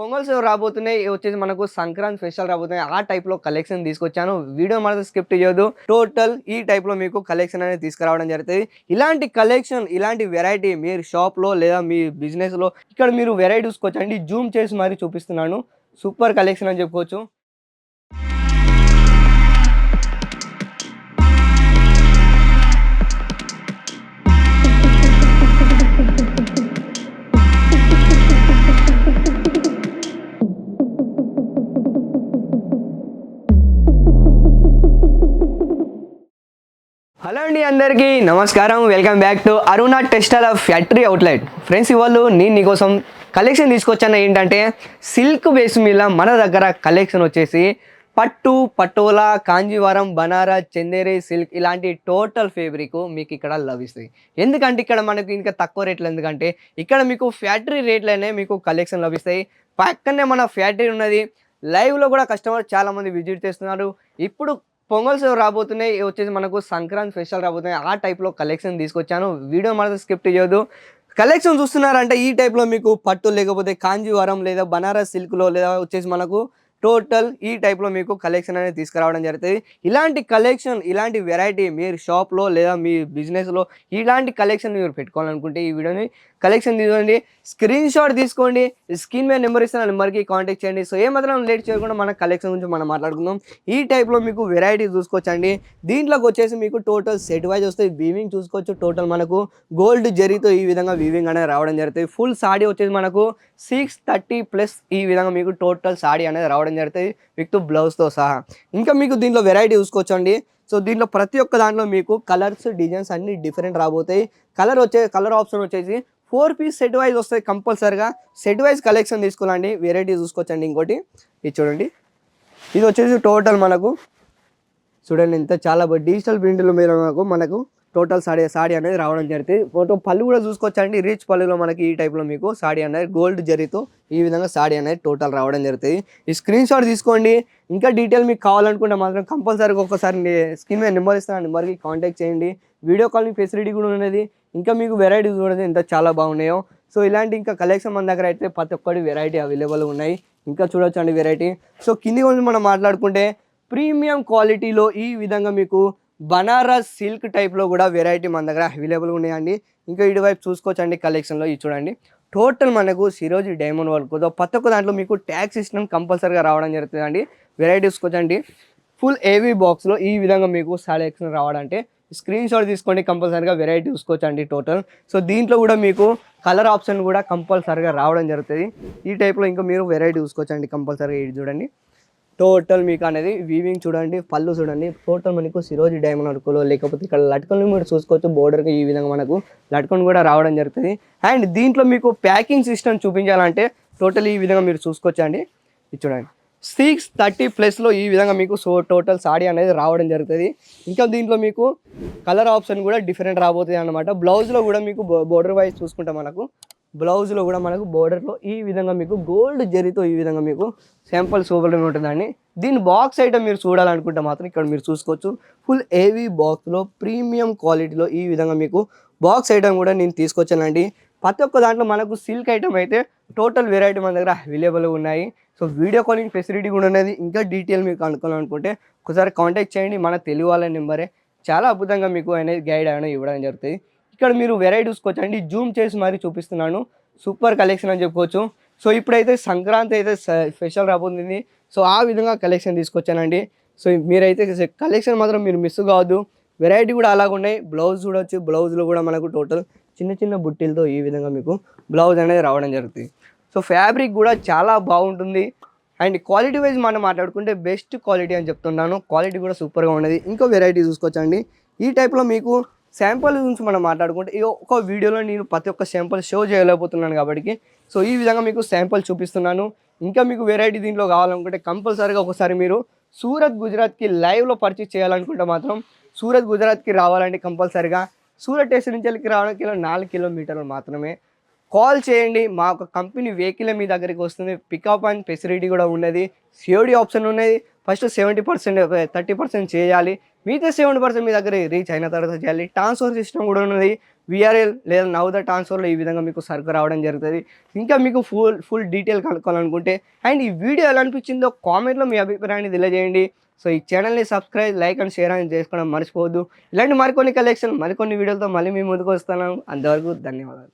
పొంగల్స్ రాబోతున్నాయి వచ్చేసి మనకు సంక్రాంతి స్పెషల్ రాబోతున్నాయి. ఆ టైప్లో కలెక్షన్ తీసుకొచ్చాను. వీడియో మాత్రం స్క్రిప్ట్ చేయదు టోటల్ ఈ టైప్లో మీకు కలెక్షన్ అనేది తీసుకురావడం జరుగుతుంది. ఇలాంటి కలెక్షన్ ఇలాంటి వెరైటీ మీరు షాప్లో లేదా మీ బిజినెస్లో ఇక్కడ మీరు వెరైటీ చూసుకోవచ్చండి జూమ్ చేసి మరి చూపిస్తున్నాను. సూపర్ కలెక్షన్ అని చెప్పుకోవచ్చు. అందరికీ నమస్కారం. Welcome back to Aruna textile of factory outlet friends ఇవాళ నేను నీకోసం కలెక్షన్ తీసుకొచ్చాను. ఏంటంటే సిల్క్ బేస్ మీద మన దగ్గర కలెక్షన్ వచ్చేసి పట్టు పటోలా కాంజీవరం బనారా చందేరి సిల్క్ ఇలాంటి టోటల్ ఫేబ్రిక్ మీకు ఇక్కడ లభిస్తాయి. ఎందుకంటే ఇక్కడ మనకి ఇంకా తక్కువ రేట్లు. ఎందుకంటే ఇక్కడ మీకు ఫ్యాక్టరీ రేట్లనే మీకు కలెక్షన్ లభిస్తాయి. పక్కనే మన ఫ్యాక్టరీ ఉన్నది. లైవ్లో కూడా కస్టమర్ చాలామంది విజిట్ చేస్తున్నారు. ఇప్పుడు పొంగల్స్ రాబోతున్నాయి వచ్చేసి మనకు సంక్రాంతి స్పెషల్ రాబోతున్నాయి. ఆ టైప్లో కలెక్షన్ తీసుకొచ్చాను. వీడియో మాత్రం స్క్రిప్ట్ చేయదు కలెక్షన్ చూస్తున్నారంటే ఈ టైప్లో మీకు పట్టు లేకపోతే కాంజీవరం లేదా బనారస్ సిల్క్లో లేదా వచ్చేసి మనకు టోటల్ ఈ టైప్లో మీకు కలెక్షన్ అనేది తీసుకురావడం జరుగుతుంది. ఇలాంటి కలెక్షన్ ఇలాంటి వెరైటీ మీరు షాప్లో లేదా మీ బిజినెస్లో ఇలాంటి కలెక్షన్ మీరు పెట్టుకోవాలనుకుంటే ఈ వీడియోని కలెక్షన్ తీసుకోండి. స్క్రీన్ షాట్ తీసుకోండి. స్క్రీన్ మీద నెంబర్ ఇస్తున్న నెంబర్కి కాంటాక్ట్ చేయండి. సో ఏమాత్రం లేట్ చేయకుండా మన కలెక్షన్ గురించి మనం మాట్లాడుకుందాం. ఈ టైప్లో మీకు వెరైటీ చూసుకోవచ్చండి. దీంట్లోకి వచ్చేసి మీకు టోటల్ సెట్ వైజ్ వస్తుంది వీవింగ్ చూసుకోవచ్చు. టోటల్ మనకు గోల్డ్ జరితో ఈ విధంగా వీవింగ్ అనేది రావడం జరుగుతుంది. ఫుల్ సాడీ వచ్చేసి మనకు సిక్స్ థర్టీ ప్లస్ ఈ విధంగా మీకు టోటల్ సాడీ అనేది రావడం జరుగుతుంది విత్ బ్లౌజ్తో సహా. ఇంకా మీకు దీంట్లో వెరైటీ చూసుకోవచ్చండి. సో దీంట్లో ప్రతి ఒక్క దాంట్లో మీకు కలర్స్ డిజైన్స్ అన్నీ డిఫరెంట్ రాబోతాయి. కలర్ వచ్చే కలర్ ఆప్షన్ వచ్చేసి ఫోర్ పీస్ సెట్ వైజ్ వస్తాయి కంపల్సరిగా. సెట్ వైజ్ కలెక్షన్ తీసుకోవాలండి. వెరైటీ చూసుకోవచ్చండి ఇంకోటి. ఇది చూడండి. ఇది వచ్చేసి టోటల్ మనకు. చూడండి ఇంత చాలా డిజిటల్ ప్రింట్లు మీద మనకు మనకు టోటల్ సాడీ సాడీ అనేది రావడం జరుగుతుంది ఫోటో పళ్ళు కూడా చూసుకోవచ్చండి. రీచ్ పళ్ళులో మనకి ఈ టైప్లో మీకు సాడీ అనేది గోల్డ్ జరీతో ఈ విధంగా సాడీ అనేది టోటల్ రావడం జరుగుతుంది. ఈ స్క్రీన్ షాట్ తీసుకోండి. ఇంకా డీటెయిల్ మీకు కావాలనుకుంటే మాత్రం కంపల్సరీగా ఒకసారి స్క్రీన్ మీద నెంబర్ ఇస్తాను. నెంబర్కి కాంటాక్ట్ చేయండి. వీడియో కాలింగ్ ఫెసిలిటీ కూడా ఉన్నది. ఇంకా మీకు వెరైటీస్ కూడా ఎంత చాలా బాగున్నాయో. సో ఇలాంటి ఇంకా కలెక్షన్ మన దగ్గర అయితే ప్రతి ఒక్కటి వెరైటీ అవైలబుల్ ఉన్నాయి. ఇంకా చూడొచ్చండి వెరైటీ. సో కింది గురించి మనం మాట్లాడుకుంటే ప్రీమియం క్వాలిటీలో ఈ విధంగా మీకు బనారస్ సిల్క్ టైప్లో కూడా వెరైటీ మన దగ్గర అవైలబుల్ ఉన్నాయండి. ఇంకా ఇటువైపు చూసుకోవచ్చండి కలెక్షన్లో ఇది చూడండి. టోటల్ మనకు సిరోజీ డైమండ్ వర్క్ ప్రతి ఒక్క దాంట్లో మీకు ట్యాక్స్ సిస్టమ్ కంపల్సరీగా రావడం జరుగుతుందండి. వెరైటీ చూసుకోవచ్చండి. ఫుల్ ఏవీ బాక్స్లో ఈ విధంగా మీకు సెలెక్షన్ రావాలంటే స్క్రీన్ షాట్ తీసుకోండి కంపల్సరీగా వెరైటీ చూసుకోవచ్చండి టోటల్ సో దీంట్లో కూడా మీకు కలర్ ఆప్షన్ కూడా కంపల్సరీగా రావడం జరుగుతుంది. ఈ టైప్లో ఇంకా మీరు వెరైటీ చూసుకోవచ్చండి కంపల్సరీగా ఇది చూడండి. టోటల్ మీకు అనేది వీవింగ్ చూడండి పళ్ళు చూడండి. టోటల్ మనకు సిరోజీ డైమండ్ అడుకులో లేకపోతే ఇక్కడ లట్కన్లు మీరు చూసుకోవచ్చు బోర్డర్కి ఈ విధంగా మనకు లట్కన్ కూడా రావడం జరుగుతుంది. అండ్ దీంట్లో మీకు ప్యాకింగ్ సిస్టమ్ చూపించాలంటే టోటల్ ఈ విధంగా మీరు చూసుకోవచ్చండి. ఇది చూడండి. సిక్స్ థర్టీ ప్లస్లో ఈ విధంగా మీకు సో టోటల్ సాడీ అనేది రావడం జరుగుతుంది. ఇంకా దీంట్లో మీకు కలర్ ఆప్షన్ కూడా డిఫరెంట్ రాబోతుంది అనమాట బ్లౌజ్లో కూడా మీకు బోర్డర్ వైజ్ చూసుకుంటే మనకు బ్లౌజ్లో కూడా మనకు బోర్డర్లో ఈ విధంగా మీకు గోల్డ్ జరీతో ఈ విధంగా మీకు శాంపుల్ సూపర్గా ఉంటుందండి. దీని బాక్స్ ఐటమ్ మీరు చూడాలనుకుంటే మాత్రం ఇక్కడ మీరు చూసుకోవచ్చు. ఫుల్ ఏవీ బాక్స్లో ప్రీమియం క్వాలిటీలో ఈ విధంగా మీకు బాక్స్ ఐటమ్ కూడా నేను తీసుకొచ్చానండి. ప్రతి ఒక్క దాంట్లో మనకు సిల్క్ ఐటమ్ అయితే టోటల్ వెరైటీ మన దగ్గర అవైలబుల్గా ఉన్నాయి. సో వీడియో కాలింగ్ ఫెసిలిటీ కూడా ఉన్నది. ఇంకా డీటెయిల్ మీకు అనుకోవాలనుకుంటే ఒకసారి కాంటాక్ట్ చేయండి. మన తెలుగు వాళ్ళ నెంబరే. చాలా అద్భుతంగా మీకు అనేది గైడ్ అనేది ఇవ్వడం జరుగుతుంది. ఇక్కడ మీరు వెరైటీ చూసుకోవచ్చు అండి జూమ్ చేసి మరీ చూపిస్తున్నాను. సూపర్ కలెక్షన్ అని చెప్పుకోవచ్చు. సో ఇప్పుడైతే సంక్రాంతి అయితే స్పెషల్ రాబోతుంది. సో ఆ విధంగా కలెక్షన్ తీసుకొచ్చానండి. సో మీరైతే కలెక్షన్ మాత్రం మీరు మిస్ కావద్దు. వెరైటీ కూడా అలాగ ఉన్నాయి. బ్లౌజ్ చూడవచ్చు బ్లౌజ్లో కూడా మనకు టోటల్ చిన్న చిన్న బుట్టీలతో ఈ విధంగా మీకు బ్లౌజ్ అనేది రావడం జరుగుతుంది. సో ఫ్యాబ్రిక్ కూడా చాలా బాగుంటుంది. అండ్ క్వాలిటీ వైజ్ మనం మాట్లాడుకుంటే బెస్ట్ క్వాలిటీ అని చెప్తున్నాను. క్వాలిటీ కూడా సూపర్గా ఉన్నది. ఇంకో వెరైటీ చూసుకోవచ్చండి. ఈ టైప్లో మీకు శాంపుల్ గురించి మనం మాట్లాడుకుంటే ఈ ఒక వీడియోలో నేను ప్రతి ఒక్క శాంపుల్ షో చేయలేకపోతున్నాను కాబట్టి సో ఈ విధంగా మీకు శాంపుల్ చూపిస్తున్నాను. ఇంకా మీకు వెరైటీ దీంట్లో కావాలనుకుంటే కంపల్సరీగా ఒకసారి మీరు సూరత్ గుజరాత్కి లైవ్లో పర్చేస్ చేయాలనుకుంటే మాత్రం సూరత్ గుజరాత్కి రావాలంటే కంపల్సరీగా సూరత్ స్టేషన్ నుంచి వెళ్ళి రావడానికి నాలుగు కిలోమీటర్లు మాత్రమే. కాల్ చేయండి. మా ఒక కంపెనీ వెహికల్ మీ దగ్గరికి వస్తుంది. పికప్ అండ్ ఫెసిలిటీ కూడా ఉన్నది. సిఓడి ఆప్షన్ ఉన్నది. First seventy percent thirty percent చేయాలి. మిగతా సెవెంటీ పర్సెంట్ మీ దగ్గర రీచ్ అయిన తర్వాత చేయాలి. ట్రాన్స్ఫర్ సిస్టమ్ కూడా ఉన్నది. విఆర్ఎల్ లేదా నవ్ ద ట్రాన్స్ఫర్లో ఈ విధంగా మీకు సరుకు రావడం జరుగుతుంది. ఇంకా మీకు ఫుల్ ఫుల్ డీటెయిల్ కనుక్కోవాలనుకుంటే అండ్ ఈ వీడియో ఎలా అనిపించిందో కామెంట్లో మీ అభిప్రాయాన్ని తెలియజేయండి. సో ఈ ఛానల్ని సబ్స్క్రైబ్ లైక్ అండ్ షేర్ అని చేసుకోవడం మర్చిపోవద్దు. ఇలాంటి మరికొన్ని కలెక్షన్ మరికొన్ని వీడియోలతో మళ్ళీ మీ ముందుకు వస్తాను. అంతవరకు ధన్యవాదాలు.